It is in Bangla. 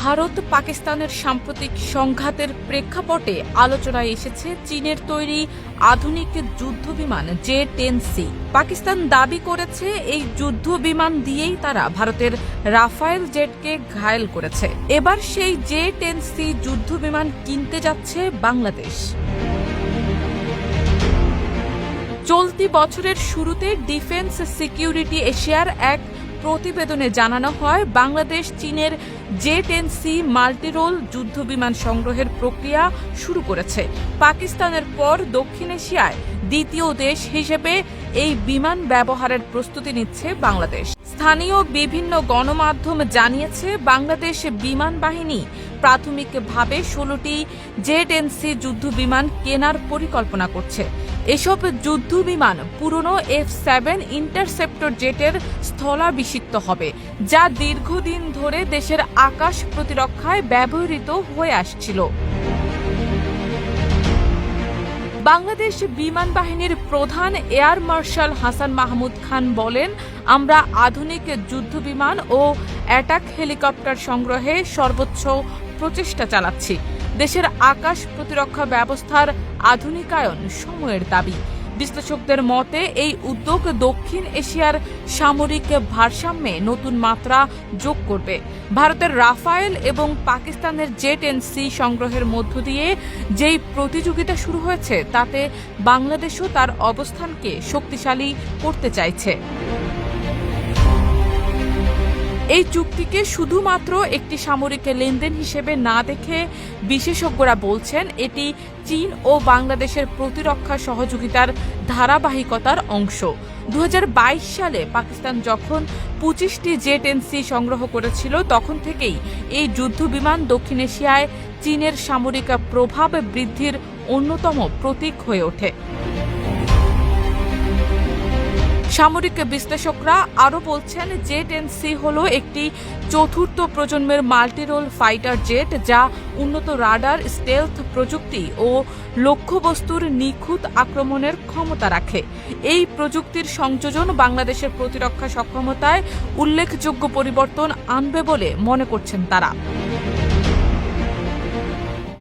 ভারত পাকিস্তানের সাম্প্রতিক সংঘাতের প্রেক্ষাপটে আলোচনায় এসেছে চীনের তৈরি আধুনিক যুদ্ধ বিমান জে টেন সি। পাকিস্তান দাবি করেছে এই যুদ্ধ বিমান দিয়েই তারা ভারতের রাফায়েল জেটকে ঘায়েল করেছে। এবার সেই জে টেন সি যুদ্ধ বিমান কিনতে যাচ্ছে বাংলাদেশ। চলতি বছরের শুরুতে ডিফেন্স সিকিউরিটি এশিয়ার এক প্রতিবেদনে জানানো হয়, বাংলাদেশ, চীনের জে টেন সি মাল্টিরোল যুদ্ধবিমান সংগ্রহের প্রক্রিয়া শুরু করেছে। পাকিস্তানের পর দক্ষিণ এশিয়ায় দ্বিতীয় দেশ হিসেবে এই বিমান ব্যবহারের প্রস্তুতি নিচ্ছে বাংলাদেশ। স্থানীয় বিভিন্ন গণমাধ্যম জানিয়েছে, বাংলাদেশ বিমান বাহিনী প্রাথমিকভাবে ষোলোটি জেড এনসি যুদ্ধ বিমান কেনার পরিকল্পনা করছে। এসব যুদ্ধ বিমান পুরনো এফ সেভেন ইন্টারসেপ্টর জেটের স্থলাভিষিক্ত হবে, যা দীর্ঘদিন ধরে দেশের আকাশ প্রতিরক্ষায় ব্যবহৃত হয়ে আসছিল। বাংলাদেশ বিমান বাহিনীর প্রধান এয়ার মার্শাল হাসান মাহমুদ খান বলেন, আমরা আধুনিক যুদ্ধ বিমান ও অ্যাটাক হেলিকপ্টার সংগ্রহে সর্বোচ্চ প্রচেষ্টা চালাচ্ছি। দেশের আকাশ প্রতিরক্ষা ব্যবস্থার আধুনিকায়ন সময়ের দাবি। বিশ্লেষকদের মতে, এই উদ্যোগ দক্ষিণ এশিয়ার সামরিক ভারসাম্যে নতুন মাত্রা যোগ করবে। ভারতের রাফায়েল এবং পাকিস্তানের জেট এন সি সংগ্রহের মধ্য দিয়ে যেই প্রতিযোগিতা শুরু হয়েছে, তাতে বাংলাদেশও তার অবস্থানকে শক্তিশালী করতে চাইছে। এই চুক্তিকে শুধুমাত্র একটি সামরিক লেনদেন হিসেবে না দেখে বিশেষজ্ঞরা বলছেন এটি চীন ও বাংলাদেশের প্রতিরক্ষা সহযোগিতার ধারাবাহিকতার অংশ। দু হাজার বাইশ সালে পাকিস্তান যখন পঁচিশটি জেট এনসি সংগ্রহ করেছিল, তখন থেকেই এই যুদ্ধ বিমান দক্ষিণ এশিয়ায় চীনের সামরিক প্রভাব বৃদ্ধির অন্যতম প্রতীক হয়ে ওঠে। সামরিক বিশ্লেষকরা আরও বলছেন, জেট এন সি হল একটি চতুর্থ প্রজন্মের মাল্টিরোল ফাইটার জেট যা উন্নত রাডার, স্টেলথ প্রযুক্তি ও লক্ষ্যবস্তুর নিখুঁত আক্রমণের ক্ষমতা রাখে। এই প্রযুক্তির সংযোজন বাংলাদেশের প্রতিরক্ষা সক্ষমতায় উল্লেখযোগ্য পরিবর্তন আনবে বলে মনে করছেন তারা।